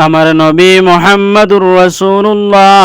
আমার নবী মোহাম্মদুর রসুল্লাহ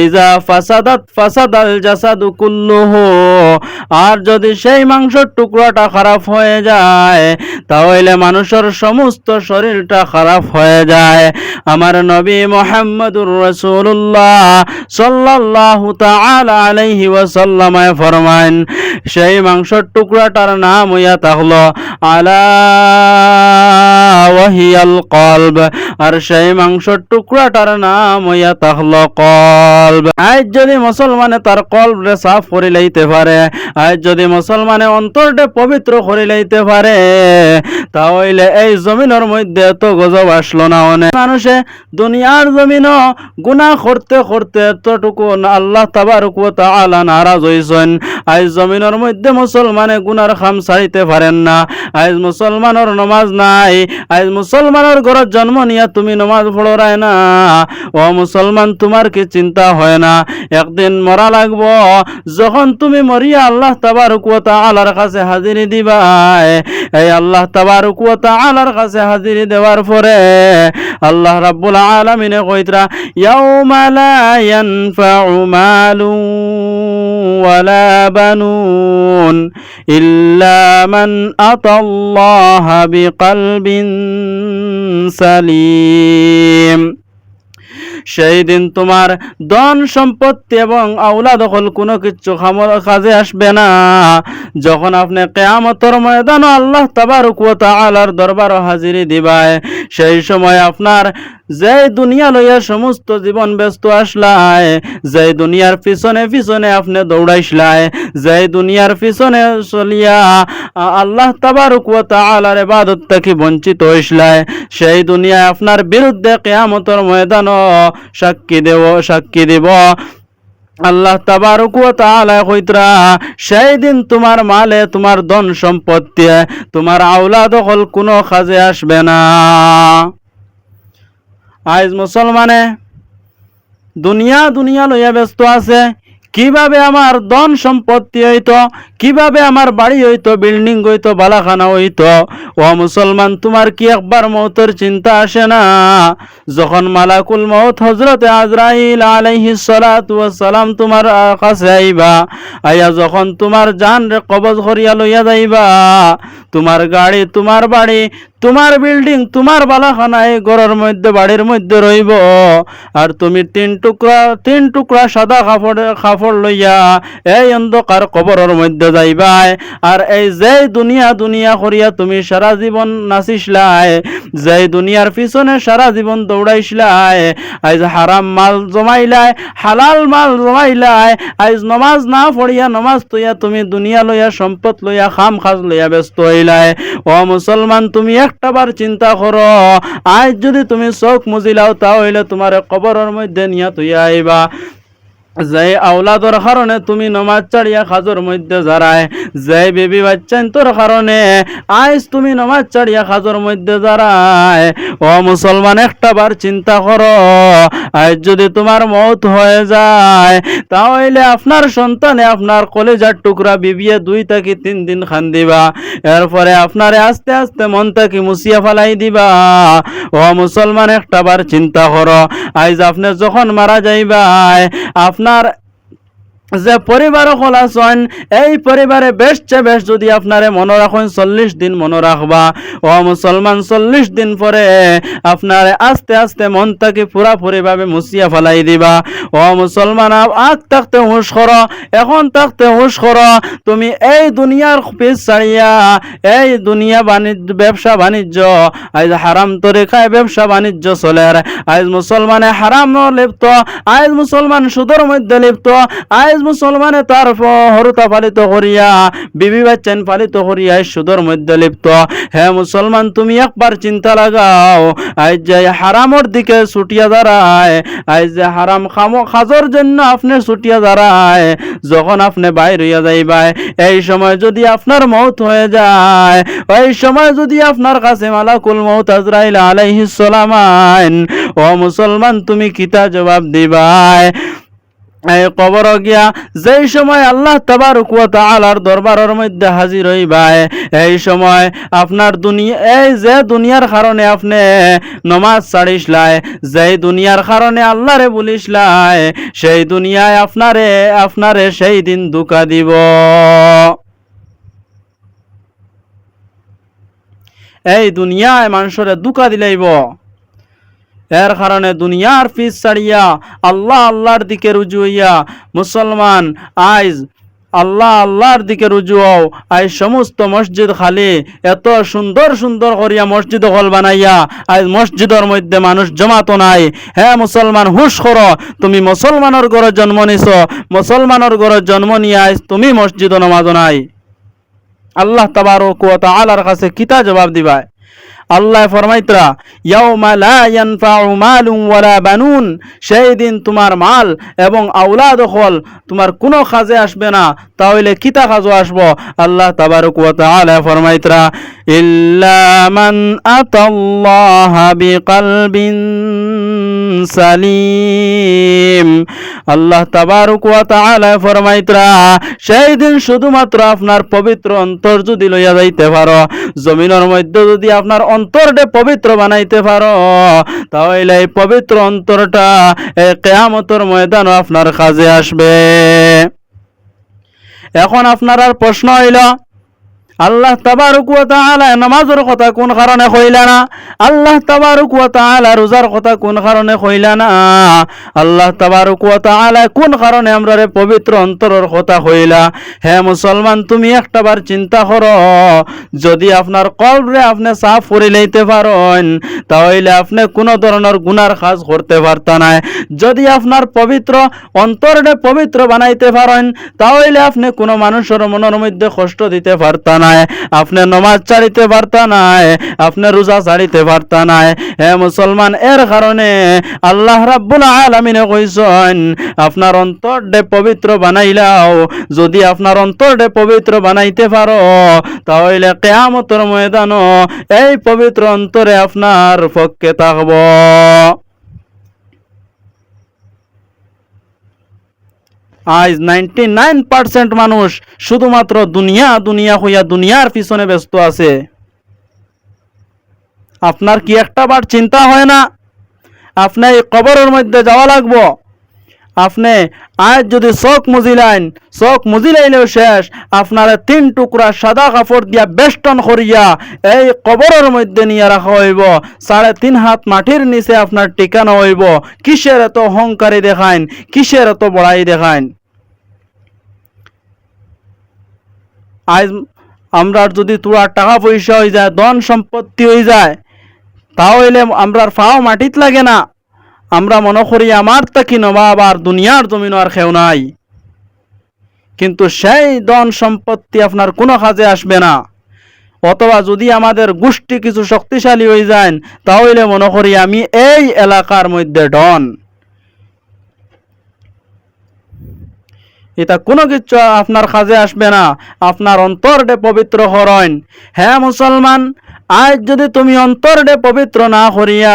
ওইজা ফাসাদাত ফাসাদাল জাসাদু কুল্লুহু। আর যদি সেই মাংসের টুকরাটা খারাপ হয়ে যায়, তাহলে মানুষের সমস্ত শরীরটা খারাপ হয়ে যায়। আমার নবী মোহাম্মদুর রসুল্লাহ সাল্লাল্লাহু তাআলা আলাইহি ওয়াসাল্লামায় ফরমান সেই মাংসের টুকরাটার নাম হইয়া থাকল আলা ওয়াহিয়াল কলব। আর সেই মাংসের টুকরাটার নাম হইয়া থাকল কলব। আজ যদি মুসলমানে তার কলবরে সাফ করে লইতে পারে আজ যদি মুসলমানে অন্তরটা পবিত্র করে লইতে পারে তাহলে এই জমিনের মধ্যে এত গজব আসলো না অনেক মানুষে দুনিয়ার জমিন গুনাহ করতে করতে এতটুকু আল্লাহ তাবারক ওয়া তাআলা নারাজ হইছেন আজ জমিনের মধ্যে মুসলমানে গুনার খাম ছাড়িতে পারেন না। আজ মুসলমানের নমাজ নাই। আজ মুসলমানের ঘরের জন্ম নিয়ে তুমি নমাজ পড়ায় না। ও মুসলমান, তোমার কি চিন্তা হয় না? একদিন মরা লাগবো। যখন তুমি মরিয়া, আল্লাহ তাবারক ওয়া তাআলার কাছে হাজিরি দিবাই এই আল্লাহ তাবারক ওয়া তাআলার কাছে হাজিরি দেওয়ার পরে আল্লাহ রাব্বুল আলামিনে কইতরা, ইয়াউমা লা ইয়ানফাউ মালু ওয়ালা বানুন ইল্লা মান আতাল্লাহা বিকলবিন সালিম সেই দিন তোমার ধন সম্পত্তি এবং আউলা দখল কোনো কিছু খামর কাজে আসবে না। যখন আপনি কেয়ামতর ময়দান আল্লাহ তাবারক ওয়া তাআলার দরবার হাজিরি দিবায়, সেই সময় আপনার যে দুনিয়া লইয়া সমস্ত জীবন ব্যস্ত আসলায়, যে দুনিয়ার পিছনে পিছনে আপনি দৌড়াইসলায়, যে দুনিয়ার পিছনে চলিয়া আল্লাহ তাবারক ওয়া তাআলার থেকে বঞ্চিত হইসলায়। সেই দুনিয়ায় আপনার বিরুদ্ধে কেয়ামতর ময়দান সাক্ষী দেব সাক্ষী দেব। আল্লাহ তাবারক ওয়া তাআলা সেই দিন তোমার মালে তোমার ধন সম্পত্তি, তোমার আওলাদ হল কোনো কাজে আসবে না। আজ মুসলমানে, দুনিয়া দুনিয়া লইয়া ব্যস্ত আছে। কীভাবে আমার ধন সম্পত্তি হইতো, কীভাবে আমার বাড়ি হইতো বিল্ডিং হইতো, বালাখানা হইতো? ও মুসলমান, তোমার কি একবার মৌতের চিন্তা আসে না? যখন মালাকুল মৌত হজরতে আজরাইল ওয়াস সালাম তোমার কাছে আইবা, আইয়া যখন তোমার জান কবজ করিয়া লইয়া যাইবা, তোমার গাড়ি, তোমার বাড়ি তোমার বিল্ডিং তোমার বালাখানা এই ঘরের মধ্যে, বাড়ির মধ্যে রইব। আর তুমি তিন টুকরা তিন টুকরা সাদা কাপড় কাপড় লইয়া এই অন্ধকার কবরের মধ্যে যাইবাই। আর এই যে দুনিয়া দুনিয়া করিয়া তুমি সারা জীবন নাচিসলাই যে দুনিয়ার পিছনে সারা জীবন দৌড়াইছিলাই আজ হারাম মাল জমাইলাই, হালাল মাল জমাইলাই, আজ নমাজ না পড়িয়া নমাজ তৈয়া তুমি দুনিয়া লইয়া, সম্পদ লইয়া, খাম খাজ লইয়া ব্যস্ত হইলাই। ও মুসলমান, তুমি একটা বার চিন্তা করো, আজ যদি তুমি চোখ মুজিলাও তাহলে তোমার কবরের মধ্যে নিয়া তুই আইবা। যে আওলাদর কারণে তুমি নমাজ চাড়িয়া খাজর মধ্যে যারায় যে বেবি বাচ্চান তোর কারণে আজ তুমি নমাজ চাড়িয়া খাজর মধ্যে যারায় ও মুসলমান, একটা বার চিন্তা করো আজ যদি তোমার মত হয়ে যায় তাহলে আপনার সন্তানে আপনার কলেজার টুকরা বিবিয়ে দুই থেকে তিন দিন খান দিবা। এরপরে আপনারে আস্তে আস্তে মন থেকে মুছিয়া ফালাই দিবা। ও মুসলমান, একটা বার চিন্তা করো আজ আপনি যখন মারা যাইবাই আপনার যে পরিবার হল আছেন এই পরিবারে বেশ চে বেশ যদি আপনারে মনে রাখেন, চল্লিশ দিন মনে রাখবা। ও মুসলমান, চল্লিশ দিন পরে আপনারে আস্তে আস্তে মন থেকে পুরাপুরিভাবে মুছিয়া ফেলাই দিবা। ও মুসলমান আগ থাকতে হুঁশ করো, এখন থাকতে হুঁশ করো। তুমি এই দুনিয়ার পিস ছাড়িয়া, এই দুনিয়া বাণিজ্য, ব্যবসা বাণিজ্য, আজ হারাম তরিকায় ব্যবসা বাণিজ্য চলে আজ মুসলমানে হারাম লিপ্ত, আজ মুসলমান সুদের মধ্যে লিপ্ত, আজ মুসলমানে তার হরুতা পালিত করিয়া, বিবি বাচ্চান পালিত করিয়া সুদর মধ্যে লিপ্ত। হে মুসলমান, তুমি একবার চিন্তা লাগাও, আজ যে হারামর দিকে ছুটিয়া দাঁড়ায়, আজ যে হারাম খামো খাজর জন্য আপনি ছুটিয়া দাঁড়ায়, যখন আপনি বাইর হইয়া যাইবাই, এই সময় যদি আপনার মৌত হয়ে যায়, ওই সময় যদি আপনার কাছে মালাকুল মৌত আজরাইল আলাইহিস সালাম ও মুসলমান, তুমি কিতা জবাব দিবাই? এই কবর গিয়া যেই সময় আল্লাহ তাবারক ওয়া তাআলার দরবারের মধ্যে হাজির হইবাই এই সময় আপনার দুনিয়া এই যে দুনিয়ার কারণে আপনি নমাজ ছাড়িসলাই, যেই দুনিয়ার কারণে আল্লাহরে বলিসলাই, সেই দুনিয়ায় আপনারে আপনারে সেই দিন দুকা দিব। এই দুনিয়ায় মানুষরে দুকা দিলাইব। এর কারণে দুনিয়ার ফিস ছাড়িয়া আল্লাহ আল্লাহর দিকে রুজু হইয়া মুসলমান, আইজ আল্লাহ আল্লাহর দিকে রুজু হও। আজ সমস্ত মসজিদ খালি, এত সুন্দর সুন্দর করিয়া মসজিদ হল বানাইয়া আজ মসজিদের মধ্যে মানুষ জমাতো নাই। হে মুসলমান, হুশ করো, তুমি মুসলমানের ঘরে জন্ম নিছ, মুসলমানের ঘরে জন্ম নিয়ে আজ তুমি মসজিদ নমাজ নাই। আল্লাহ তাবারক ওয়া তাআলার কাছে কিতা জবাব দিবায়? আল্লাহ ফরমাইতরা, ইয়াউমা লা ইয়ানফাউ মালুম ওয়ালা বানুন সেই দিন তোমার মাল এবং আওলাদ হল তোমার কোনো কাজে আসবে না, তাহলে কিতা কাজও আসব? আল্লাহ তাবারক ওয়া তাআলা ফরমাইতরা, ইল্লা মান আতাল্লাহ বিকলবিন সালিম। আল্লাহ তাবারক ওয়া ফরমাইতরা, সেই দিন শুধুমাত্র আপনার পবিত্র অন্তর যদি লইয়া যাইতে পারো, জমিনের মধ্যে যদি আপনার অন্তরটা পবিত্র বানাইতে পারো, তাহলে এই পবিত্র অন্তরটা এই কেয়ামতর ময়দানও আপনার কাজে আসবে। এখন আপনার আর প্রশ্ন হইল আল্লাহ তাবারক ওয়া তাআলা নামাজের কথা কোন কারণে কইলা না? আল্লাহ তাবারক ওয়া তাআলা রোজার কথা কোন কারণে কইলা না? আল্লাহ তাবারক ওয়া তাআলা কোন কারণে আমরা পবিত্র অন্তরের কথা কইলা? হে মুসলমান, তুমি একটা একটাবার চিন্তা করো। যদি আপনার কলরে আপনি সাফ করে লইতে পারেন, তাহলে আপনি কোনো ধরনের গুনার কাজ করতে পারতা না যদি আপনার পবিত্র অন্তরটা পবিত্র বানাইতে পারেন, তাহলে আপনি কোনো মানুষের মনের মধ্যে কষ্ট দিতে পারতা না আপনি নমাজ ছাড়িতে পারতা না আপনি রোজা ছাড়িতে পারতা না হে মুসলমান, এর কারণে আল্লাহ রাব্বুল আলামিনে কইছেন, আপনার অন্তরটা পবিত্র বানাইলাও। যদি আপনার অন্তরটা পবিত্র বানাইতে পারো, তাহলে কেয়ামতের ময়দানও এই পবিত্র অন্তরে আপনার পক্ষে থাকব। আজ নাইনটি নাইন পার্সেন্ট মানুষ শুধুমাত্র দুনিয়া দুনিয়া হইয়া দুনিয়ার পিছনে ব্যস্ত আছে। আপনার কি একটা বার চিন্তা হয় না? আপনি এই কবরের মধ্যে যাওয়া লাগবো? আপনি আজ যদি চোখ মুজিলাইন, চোখ মুজিলাইলেও শেষ, আপনার তিন টুকরা সাদা কাপড় দিয়া বেষ্টন করিয়া এই কবরের মধ্যে নিয়ে রাখা হইব। সাড়ে তিন হাত মাটির নিচে আপনার টিকানো হইব। কিসের এত অহংকারী দেখাইন? কিসের এত বড়াই দেখাইন? আজ আমরা যদি তোরা টাকা পয়সা হয়ে যায়, ধন সম্পত্তি হয়ে যায়, তাহলে আমরার ফাও মাটিত লাগে না। আমরা মনে করি আমার তাকি নবাব আর দুনিয়ার জমিন আর খেও নাই। কিন্তু সেই ধন সম্পত্তি আপনার কোনো কাজে আসবে না। অথবা যদি আমাদের গোষ্ঠী কিছু শক্তিশালী হয়ে যায়, তাহলে মনে করি আমি এই এলাকার মধ্যে ডন এটা কোনো কিছু আপনার কাজে আসবে না। আপনার অন্তরটে পবিত্র হরণ। হ্যাঁ মুসলমান, আজ যদি তুমি অন্তরটে পবিত্র না করিয়া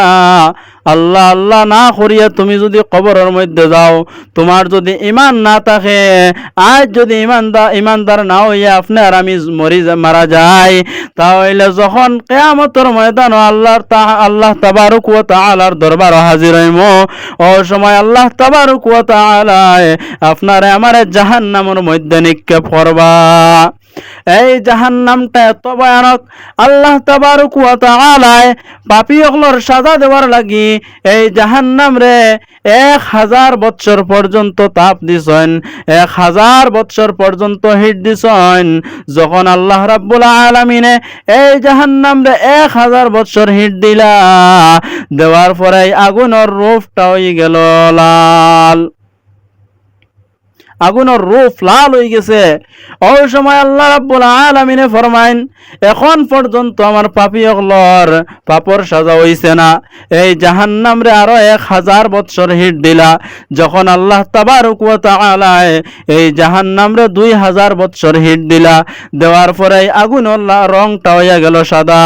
আল্লাহ আল্লাহ না করিয়া তুমি যদি কবরের মধ্যে যাও, তোমার যদি ইমান না থাকে, আজ যদি ইমানদার ইমানদার না হইয়া আপনি আর আমি মরি মারা যাই, তাহলে যখন কেয়ামতর ময়দান আল্লাহর তা, আল্লাহ তাবারুক ওয়া তাআলার দরবার হাজির হইম, ও সময় আল্লাহ তাবারুক ওয়া তাআলায় আপনারে আমারে জাহান্নামের মধ্যে নিক্ষেপ করবা। এই জাহান্নামটা এত ভয়ানক, আল্লাহ তাবারুক ওয়া তাআলায় পাপী অগলর সাজা দেওয়ার লাগি এই জাহান্নাম রে এক হাজার বৎসর পর্যন্ত তাপ দিছেন, এক হাজার বৎসর পর্যন্ত হিট দিছেন। যখন আল্লাহ রাব্বুল আলামিনে এই জাহান্নাম রে এক হাজার বৎসর হিট দিলা, দেওয়ার পরে আগুনের রূপটা হয়ে গেল লাল। আগুনের রূপ লাল হয়ে গেছে। ওই সময় আল্লাহ রাব্বুল আলামিনে ফরমাইন, এখন পর্যন্ত আমার পাপি অগলর পাপর সাজা হইছে না। এই জাহান্নাম রে আরও এক হাজার বৎসর হিট দিলা। যখন আল্লাহ তাবারক ওয়া তাআলায় এই জাহান্নাম রে দুই হাজার বৎসর হিট দিলা, দেওয়ার পরে লা- রংটা হইয়া গেল সাদা।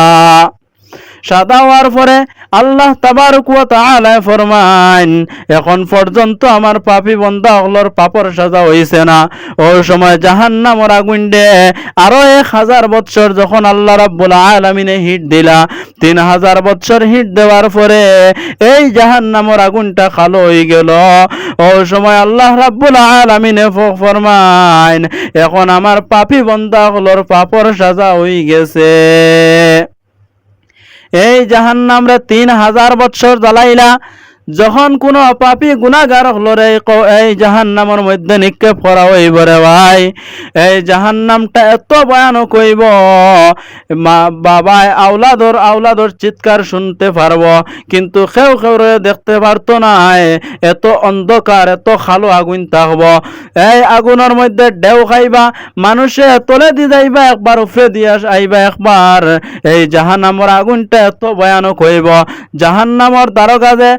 সাদা হওয়ার পরে আল্লাহ তাবারক ওয়া তাআলা ফরমান এখন পর্যন্ত আমার পাপী বন্দা হলর পাপর সাজা হইছে না। ওই সময় জাহান্নামর আগুন দে আরও এক হাজার বৎসর যখন আল্লাহ রাব্বুল আলামিনে হিট দিলা, তিন হাজার বৎসর হিট দেওয়ার পরে এই জাহান্নামর আগুনটা খালো হয়ে গেল। ওই সময় আল্লাহ রাব্বুল আলামিনে ফ- ফরমান এখন আমার পাপী বন্দা হলর পাপর সাজা হয়ে গেছে। এই জাহান্নামরে তিন হাজার বৎসর জ্বালাইলা। যখন কোন পাপি গুণাগার হলরে এই জাহান্নামের মধ্যে নিক্ষেপ করা হইব রে ভাই, এই জাহান নামটা এত ভয়ানক হইব, মা, বাবাই আওলাদর আওলাদর চিৎকার শুনতে পারব, কিন্তু খেউ রে দেখতে পারতো না এত অন্ধকার, এত খালো আগুন থাকব, এই আগুনের মধ্যে ঢেউ খাইবা, মানুষে তলে দি যাইবা, একবার উফরে দিয়া আইবা একবার, এই জাহান্নামর আগুনটা এত ভয়ানক হইব, জাহান্নামর দ্বারকাজে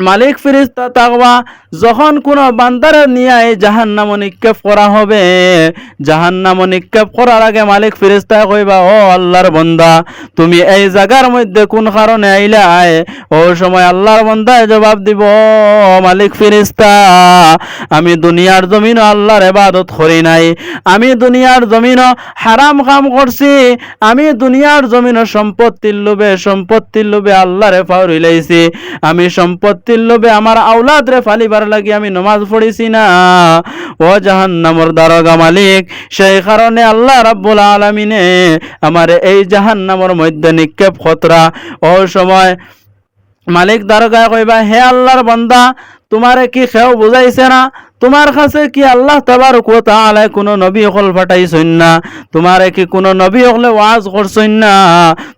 মালিক ফিরিস্তা তাকবা যখন কোনো বান্দারে নিয়ে জাহান্নাম নিক্ষেপ করা হবে, জাহান্নাম নিক্ষেপ করার আগে মালিক ফিরিস্তা কইবা, ও আল্লাহর বন্দা, তুমি এই জায়গার মধ্যে কোন কারণে আইলাই ও সময় আল্লাহর বন্দায় জবাব দিব, "ও মালিক ফিরিস্তা আমি দুনিয়ার জমিন আল্লাহর এবাদত করি নাই। আমি দুনিয়ার জমিন হারাম কাম করছি। আমি দুনিয়ার জমিন সম্পত্তির লোভে সম্পত্তির লোভে আল্লাহরে ফাউরি লাইছি। আমি সম্পত্তির লোভে আমার আওলাদ রে ফালিবার লাগি আমি নমাজ পড়েছি না। ও জাহান্নামর দারোগা মালিক, সেই কারণে আল্লাহ রাব্বুল আলামিনে আমার এই জাহান্নামর মধ্যে নিক্ষেপ খতরা। ও সময় মালিক দারোগায় কইবা, হে আল্লাহর বন্দা, তোমারে কি খেও বুঝাইছে না? তোমার কাছে কি আল্লাহ তাবার কোথা আলাই কোনো নবী হল ফাটাইছইন না? তোমারে কি কোনো নবী হলে ওয়াজ করছইন না?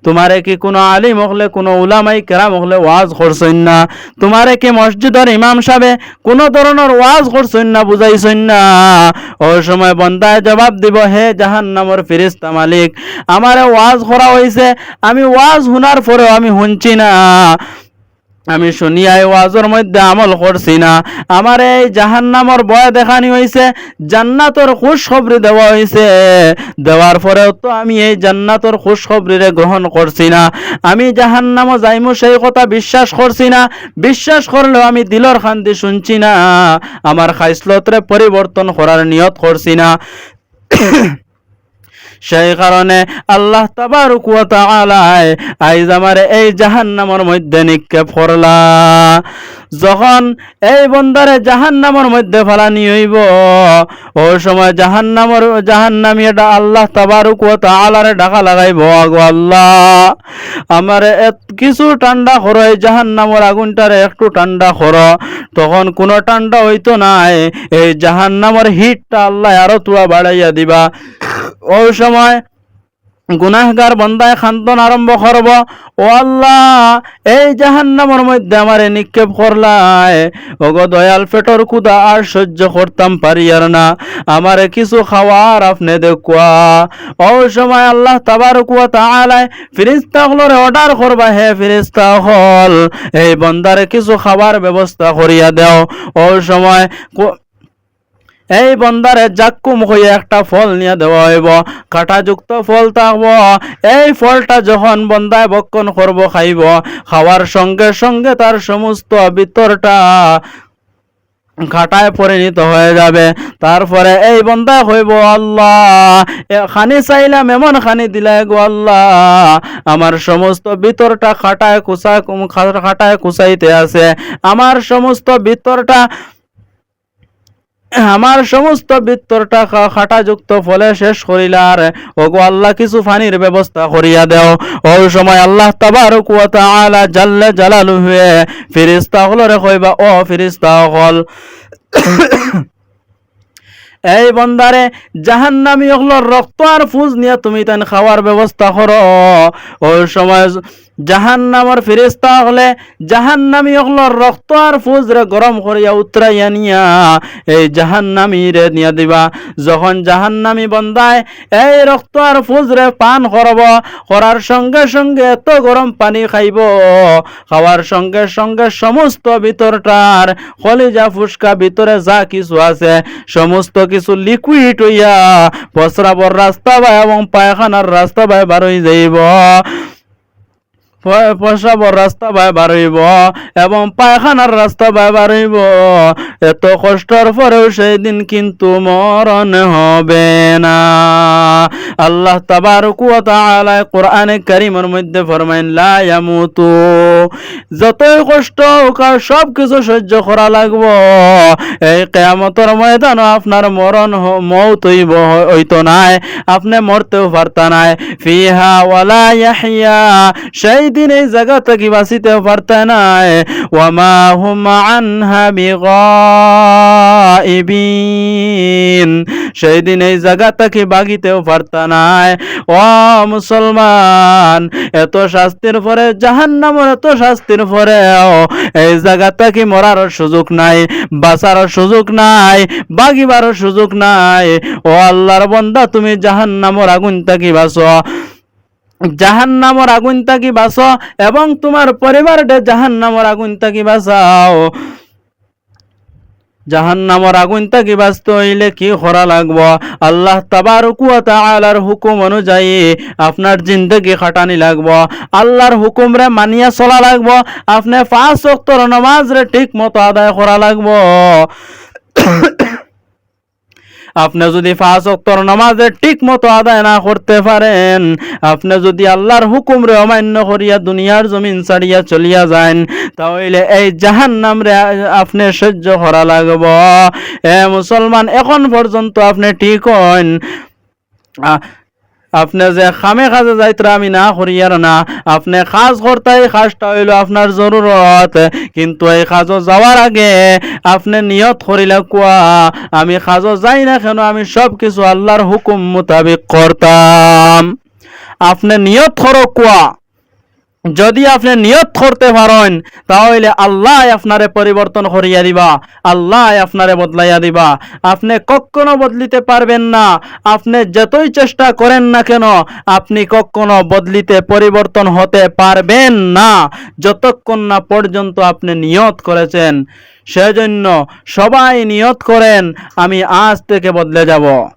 তোমারে কি কোনো আলিম হলে, কোনো উলামাই কেরাম হলে ওয়াজ করছইন না? তোমারে কি মসজিদের ইমাম সাহেবে কোনো ধরনের ওয়াজ করছইন না বুঝাইছইন না? ওই সময় বন্দায় জবাব দিব, হে জাহান্নামর ফিরিস্তা মালিক, আমারে ওয়াজ করা হইছে, আমি ওয়াজ শোনার পরেও আমি শুনছি না। আমি শুনিয়াই ওয়াজের মধ্যে আমল করছি না। আমার এই জাহান্নামর বয় দেখানি হয়েছে জান্নাতর খুশ খবরি দেওয়া হয়েছে দেওয়ার পরেও তো আমি এই জান্নাতর খুশ খবরিরে গ্রহণ করছি না। আমি জাহান্নামও যাইমু সেই কথা বিশ্বাস করছি না। বিশ্বাস করলেও আমি দিলর শান্তি শুনছি না। আমার খাইসলতরে পরিবর্তন করার নিয়ত করছি না। সেই কারণে আল্লাহ তাবারুকুয়া আলায় আইজ আমার এই জাহান্নামের মধ্যে নিক্ষেপ করলা। যখন এই বন্দারে জাহান্নামের মধ্যে ফালানি হইব, ওই সময় জাহান্নামর জাহান্নামি এটা আল্লাহ তাবারক ওয়া তাআলারে ডাকা লাগাইব। আগো আল্লাহ, আমারে কিছু ঠান্ডা করো, এই জাহান্নামর আগুনটারে একটু ঠান্ডা করো। তখন কোনো ঠান্ডা হইতো নাই, এই জাহান্নামর হিটটা আল্লাহ আরও তুয়া বাড়াইয়া দিবা। ওই সময় গুনাহগার বন্দায় খান্তন আরম্ভ করব। ও আল্লাহ, এই জাহান্নামের মধ্যে আমারে নিক্ষেপ করলাই। ওগো দয়াল পেটর কুদা, আর সহ্য করতাম পারি আর না। আমারে কিছু খাওয়ার আপনি দেখুয়া। ওই সময় আল্লাহ তাবার কুয়া তাআলায় ফিরিস্তা হলরে অর্ডার করবা, হে ফিরিস্তা হল। এই বন্দারে কিছু খাবার ব্যবস্থা করিয়া দেও। ওই সময় এই বন্দারে জাক্কুম হয়ে একটা ফল নিয়ে দেওয়া হইব কাঁটাযুক্ত ফল থাকব এই ফলটা যখন বন্দায় বক্ষণ করব খাইব, খাওয়ার সঙ্গে সঙ্গে তার সমস্ত ভিতরটা খাটায় পরিণত হয়ে যাবে। তারপরে এই বন্দা হইব, আল্লাহ খানি চাইলাম, এমন খানি দিলাই গো আল্লাহ। আমার সমস্ত ভিতরটা খাটায় কুসা খাটায় কুসাইতে আছে। আমার সমস্ত ভিতরটা আমার সমস্ত ভিতরটা খা- খাটাযুক্ত ফলে শেষ করিলার ওগো আল্লাহ, কিছু পানির ব্যবস্থা করিয়া দেও। ওই সময় আল্লাহ তাবারক ওয়া তাআলা জাল্লে জালালু হয়ে ফেরেশতা হলরে কইবা, ও ফেরেশতা হল। এই বন্দারে, জাহান্নামী হলো রক্ত আর ফুজ নিয়ে তুমি তান খাওয়ার ব্যবস্থা করো। ওই সময় জাহান নামর ফেরেস্তা হলে জাহান নামি হল রক্ত আর ফুজরে গরম করিয়া উতরাইয়া নিয়া। এই জাহান নামিরে নিয়া দিবা। যখন জাহান নামি বন্দায় এই রক্ত আর ফুজরে পান করব, করার সঙ্গে সঙ্গে এত গরম পানি খাইব। খাওয়ার সঙ্গে সঙ্গে সমস্ত ভিতরটার কলিজা ফুসকা ভিতরে যা কিছু আছে, সমস্ত কিছু লিকুইড হইয়া প্রস্রাবর রাস্তা বা এবং পায়খানার রাস্তা বাই বার হয়ে যাইব। প- প্রস্রাবর রাস্তা বাই বাড়িব এবং পায়খানার রাস্তা বাই বাড়িব। এত কষ্টর পরেও সেই দিন কিন্তু মরণ হবে না। আল্লাহ তাবারকু কোরআনে কারীমের মধ্যে ফরমাইন লা যতই কষ্ট সব কিছু সহ্য করা লাগবো, এই কেয়ামতের ময়দান আপনার মরণ মৌত হইতো নাই, আপনি মরতেও পারতা নাই। ফিহা ওয়ালা ইয়াহিয়া সেই দিন এই জায়গা থেকে বাঁচিতেও পারতা নাই। ওয়ামা হুম আনহা বিগাইবিন, সেই দিন এই জায়গা থেকে বাগিতেও পারতা নাই ও মুসলমান, এত শাস্তির পরে জাহান্নামের এত শাস্তির পরেও এই জায়গা থেকে মরার সুযোগ নাই, বাঁচার সুযোগ নাই, বাগিবার সুযোগ নাই? ও আল্লাহর বন্দা, তুমি জাহান্নামের আগুন তাকি বাঁচো? জাহান নামর আগুন তাকি বাঁচো? এবং তোমার পরিবারটা জাহান নামর আগুন তাকি বাঁচাও? জাহান নামর আগুন তাকে বাঁচতে হইলে কি করা লাগব? আল্লাহ তাবার ওয়া তাআলার হুকুম অনুযায়ী আপনার জিন্দগি খাটানি লাগব। আল্লাহর হুকুম রে মানিয়া চলা লাগব। আপনি পাঁচ অক্তর নমাজ রে ঠিক মতো আদায় করা লাগবো। আপনি যদি পাঁচ অক্টর নামাজে ঠিক মতো আদায় না করতে পারেন, আপনি যদি আল্লাহর হুকুমরে অমান্য করিয়া দুনিয়ার জমিন ছাড়িয়া চলিয়া যান, তাহলে এই জাহান নামরে আপনি সহ্য করা লাগব। এ মুসলমান, এখন পর্যন্ত আপনি ঠিক হন। আপনি যে খামে কাজে যাইতরা আমি না করিয়ার না। আপনি কাজ করতে এই কাজটা হইল আপনার জরুরত। কিন্তু এই কাজও যাওয়ার আগে আপনি নিয়ত করিলে কুয়া, আমি কাজও যাই না কেন, আমি সব কিছু আল্লাহর হুকুম মোতাবিক করতাম। আপনি নিয়ত করো কোয়া। যদি আপনি নিয়ত করতে পারেন, তাহলে আল্লাহ আপনারে পরিবর্তন করিয়া দিবা আল্লাহ আপনারে বদলাইয়া দিবা। আপনি কখনো বদলিতে পারবেন না। আপনি যতই চেষ্টা করেন না কেন, আপনি কখনো বদলিতে পরিবর্তন হতে পারবেন না। যতক্ষণ না পর্যন্ত আপনি নিয়ত করেছেন, সেজন্য সবাই নিয়ত করেন, আমি আজ থেকে বদলে যাব।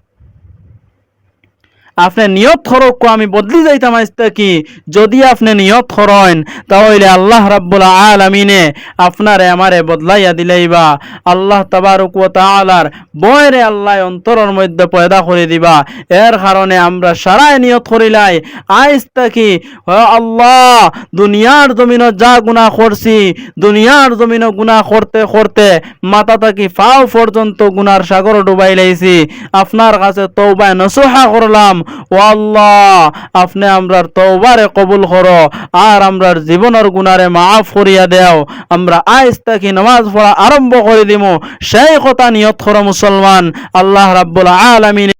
আপনি নিয়ত করক, আমি বদলি যাইতাম আজতে কি যদি আপনি নিয়ত করেন, তাহলে আল্লাহ রাব্বুল আলামিনে আপনারে আমারে বদলাইয়া দিলাইবা। আল্লাহ তাবারক ওয়া তাআলার বয়রে আল্লাহ অন্তরের মধ্যে পয়দা করে দিবা। এর কারণে আমরা সারাই নিয়ত করিলাই থাকি, ও আল্লাহ, দুনিয়ার জমিনে যা গুনাহ করছি, দুনিয়ার জমিনে গুনাহ করতে করতে মাথা থাকি ফাও পর্যন্ত গুনার সাগর ডুবাই লাইছি। আপনার কাছে তৌবায় নসুহা করলাম। আল্লাহ আপনি আমরার তোবারে কবুল করো, আর আমরার জীবনের গুণারে মাফ করিয়া দেও। আমরা আজ তাকি নামাজ পড়া আরম্ভ করে দিমু। সেই কথা নিয়ত করো মুসলমান। আল্লাহ রাব্বুল আলামিন